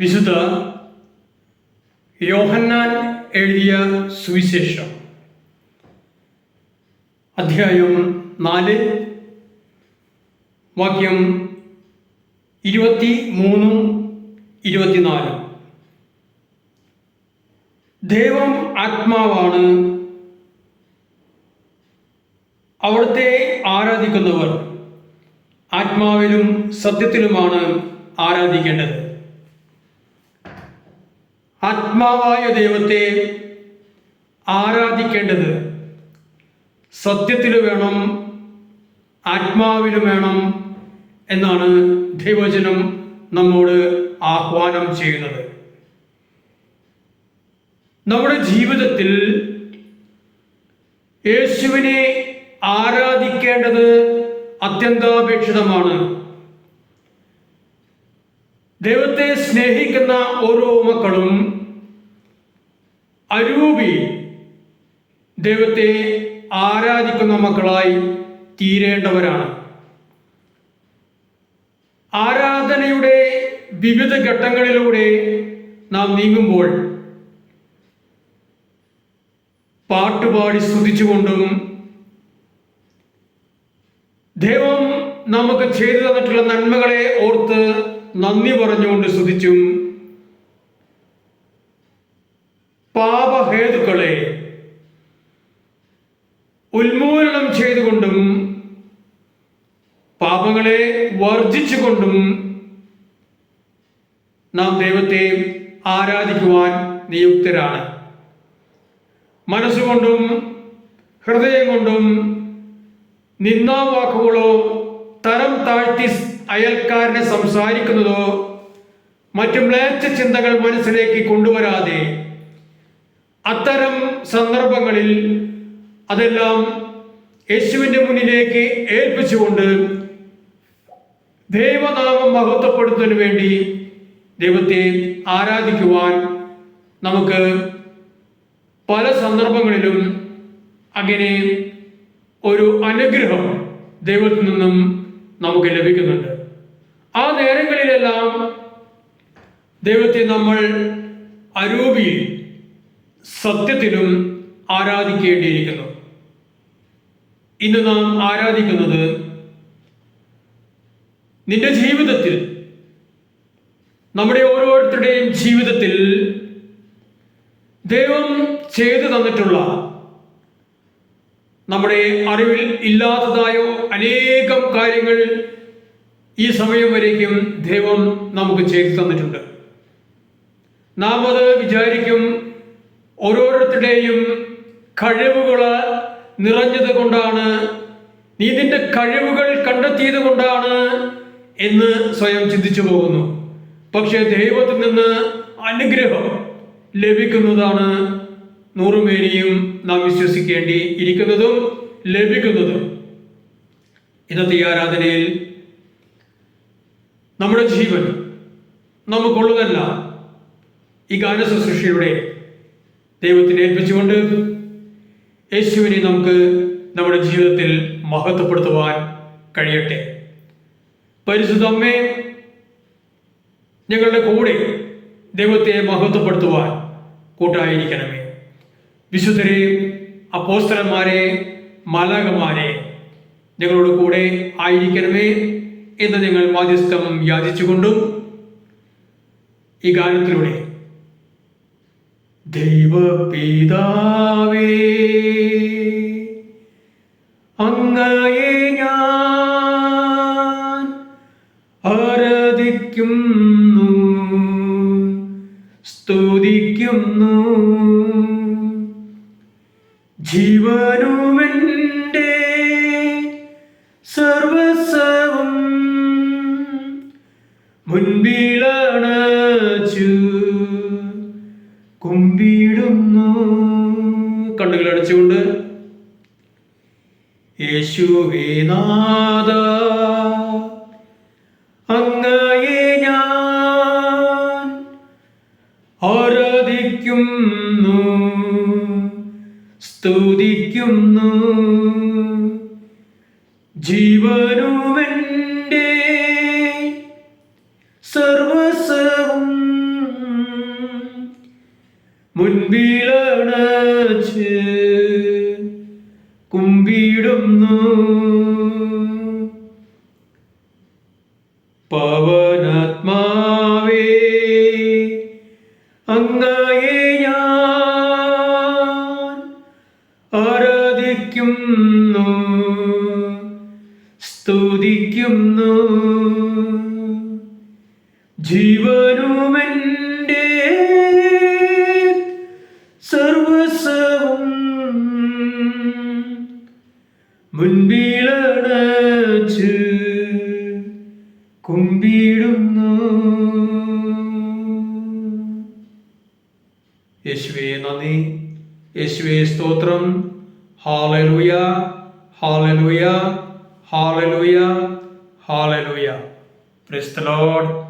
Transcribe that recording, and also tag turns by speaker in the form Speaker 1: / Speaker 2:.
Speaker 1: വിശുദ്ധ യോഹന്നാൻ എഴുതിയ സുവിശേഷം. അധ്യായം നാല് വാക്യം ഇരുപത്തി മൂന്നും ഇരുപത്തിനാലും. ദൈവം ആത്മാവാണ്. അവിടുത്തെ ആരാധിക്കുന്നവർ ആത്മാവിലും സത്യത്തിലുമാണ് ആരാധിക്കേണ്ടത്. ആത്മാവായ ദൈവത്തെ ആരാധിക്കേണ്ടത് സത്യത്തിൽ വേണം ആത്മാവിലും വേണം എന്നാണ് ദൈവചനം നമ്മോട് ആഹ്വാനം ചെയ്യുന്നത്. നമ്മുടെ ജീവിതത്തിൽ യേശുവിനെ ആരാധിക്കേണ്ടത് അത്യന്താപേക്ഷിതമാണ്. ദൈവത്തെ സ്നേഹിക്കുന്ന ഓരോ മക്കളും അരൂപി ദൈവത്തെ ആരാധിക്കുന്ന മക്കളായി തീരേണ്ടവരാണ്. ആരാധനയുടെ വിവിധ ഘട്ടങ്ങളിലൂടെ നാം നീങ്ങുമ്പോൾ പാട്ടുപാടി സ്തുതിച്ചുകൊണ്ടും ദൈവം നമുക്ക് ചെയ്തു തന്നിട്ടുള്ള നന്മകളെ ഓർത്ത് നന്ദി പറഞ്ഞുകൊണ്ട് സ്തുതിച്ചും പാപഹേതുക്കളെ ഉന്മൂലനം ചെയ്തുകൊണ്ടും പാപങ്ങളെ വർജിച്ചുകൊണ്ടും നാം ദൈവത്തെ ആരാധിക്കുവാൻ നിയുക്തരാണ്. മനസ്സുകൊണ്ടും ഹൃദയം കൊണ്ടും നിന്നാവാക്കുകളോ തരം താഴ്ത്തി അയൽക്കാരനെ സംസാരിക്കുന്നതോ മറ്റു മ്ലേച്ഛ ചിന്തകൾ മനസ്സിലേക്ക് കൊണ്ടുവരാതെ അത്തരം സന്ദർഭങ്ങളിൽ അതെല്ലാം യേശുവിന്റെ മുന്നിലേക്ക് ഏൽപ്പിച്ചുകൊണ്ട് ദൈവനാമം മഹത്വപ്പെടുത്തുന്നതിന് വേണ്ടി ദൈവത്തെ ആരാധിക്കുവാൻ നമുക്ക് പല സന്ദർഭങ്ങളിലും അങ്ങനെ ഒരു അനുഗ്രഹം ദൈവത്തിൽ നിന്നും നമുക്ക് ലഭിക്കുന്നുണ്ട്. ആ നേരങ്ങളിലെല്ലാം ദൈവത്തെ നമ്മൾ അരൂപിയിൽ സത്യത്തിലും ആരാധിക്കേണ്ടിയിരിക്കുന്നു. ഇന്ന് നാം ആരാധിക്കുന്നത് നിന്റെ ജീവിതത്തിൽ നമ്മുടെ ഓരോരുത്തരുടെയും ജീവിതത്തിൽ ദൈവം ചെയ്തു തന്നിട്ടുള്ള നമ്മുടെ അറിവിൽ ഇല്ലാത്തതായോ അനേകം കാര്യങ്ങൾ ഈ സമയം വരേക്കും ദൈവം നമുക്ക് ചെയ്തു തന്നിട്ടുണ്ട്. നാം അത് വിചാരിക്കും ഓരോരുത്തരുടെയും കഴിവുകൾ നിറഞ്ഞത് കൊണ്ടാണ് നീ നിന്റെ കഴിവുകൾ കണ്ടെത്തിയത് കൊണ്ടാണ് എന്ന് സ്വയം ചിന്തിച്ചു പോകുന്നു. പക്ഷേ ദൈവത്തിൽ നിന്ന് അനുഗ്രഹം ലഭിക്കുന്നതാണ് നൂറുമേനിയും നാം വിശ്വസിക്കേണ്ടി ഇരിക്കുന്നതും ലഭിക്കുന്നതും. ഇന്നത്തെ ആരാധനയിൽ നമ്മുടെ ജീവൻ നമുക്കുള്ളതല്ല. ഈ ഗാന ശുശ്രൂഷയുടെ ദൈവത്തിന് ഏൽപ്പിച്ചുകൊണ്ട് യേശുവിനെ നമുക്ക് നമ്മുടെ ജീവിതത്തിൽ മഹത്വപ്പെടുത്തുവാൻ കഴിയട്ടെ. പരിശുദ്ധമ്മേ ഞങ്ങളുടെ കൂടെ ദൈവത്തെ മഹത്വപ്പെടുത്തുവാൻ കൂട്ടായിരിക്കണമേ. വിശുദ്ധരെ അപ്പോസ്തലന്മാരെ മാലാകമാരെ ഞങ്ങളോട് കൂടെ ആയിരിക്കണമേ എന്ന് ഞങ്ങൾ മാധ്യസ്ഥം യാചിച്ചുകൊണ്ടും ഈ ഗാനത്തിലൂടെ ദൈവപിതാവേ അങ്ങയെ ഞാൻ ആരാധിക്കുന്നു സ്തുതിക്കുന്നു. ജീവനുമെന്റെ സർവസവും മുൻപിലണച്ചു കുമ്പിടുന്നു കണ്ണുകൾ അടച്ചുകൊണ്ട് യേശുവേ നാഥ അങ്ങയെ ഞാൻ ആരാധിക്കുന്നു സ്തുതിക്കുന്നു. ജീവനുമെന്റെ മുൻപിളണച്ച് കുമ്പിടുന്നു പവനാത്മാവേ അങ്ങയെ ഞാൻ ആരാധിക്കുന്നു സ്തുതിക്കുന്നു. ജീവനുമെന്റെ മുൻപിലടച്ച് കുമ്പിടുന്നു യേശുവേ നന്ദി. യേശുവേ സ്തോത്രം. Hallelujah hallelujah hallelujah hallelujah. Praise the Lord